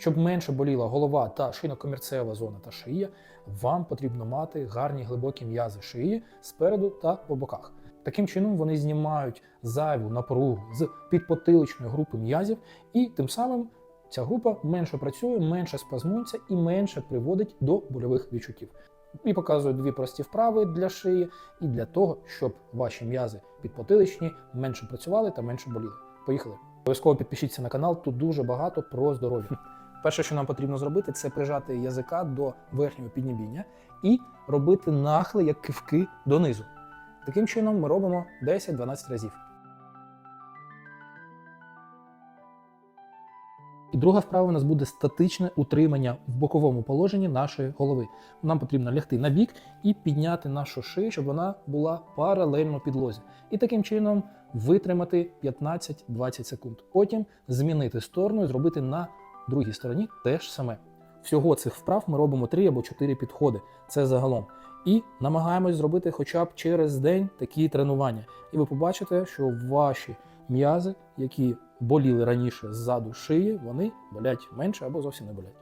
Щоб менше боліла голова та шийно-комірцева зона та шия, вам потрібно мати гарні глибокі м'язи шиї спереду та по боках. Таким чином вони знімають зайву напругу з підпотиличної групи м'язів, і тим самим ця група менше працює, менше спазмується і менше приводить до больових відчуттів. І показую дві прості вправи для шиї і для того, щоб ваші м'язи підпотиличні менше працювали та менше боліли. Поїхали! Обов'язково підпишіться на канал, тут дуже багато про здоров'я. Перше, що нам потрібно зробити, це прижати язика до верхнього піднебіння і робити нахили, як кивки донизу. Таким чином ми робимо 10-12 разів. І друга вправа у нас буде статичне утримання в боковому положенні нашої голови. Нам потрібно лягти на бік і підняти нашу шию, щоб вона була паралельно підлозі. І таким чином витримати 15-20 секунд. Потім змінити сторону і зробити на другій стороні те ж саме. Всього цих вправ ми робимо 3 або 4 підходи. Це загалом. І намагаємось зробити хоча б через день такі тренування. І ви побачите, що ваші м'язи, які боліли раніше ззаду шиї, вони болять менше або зовсім не болять.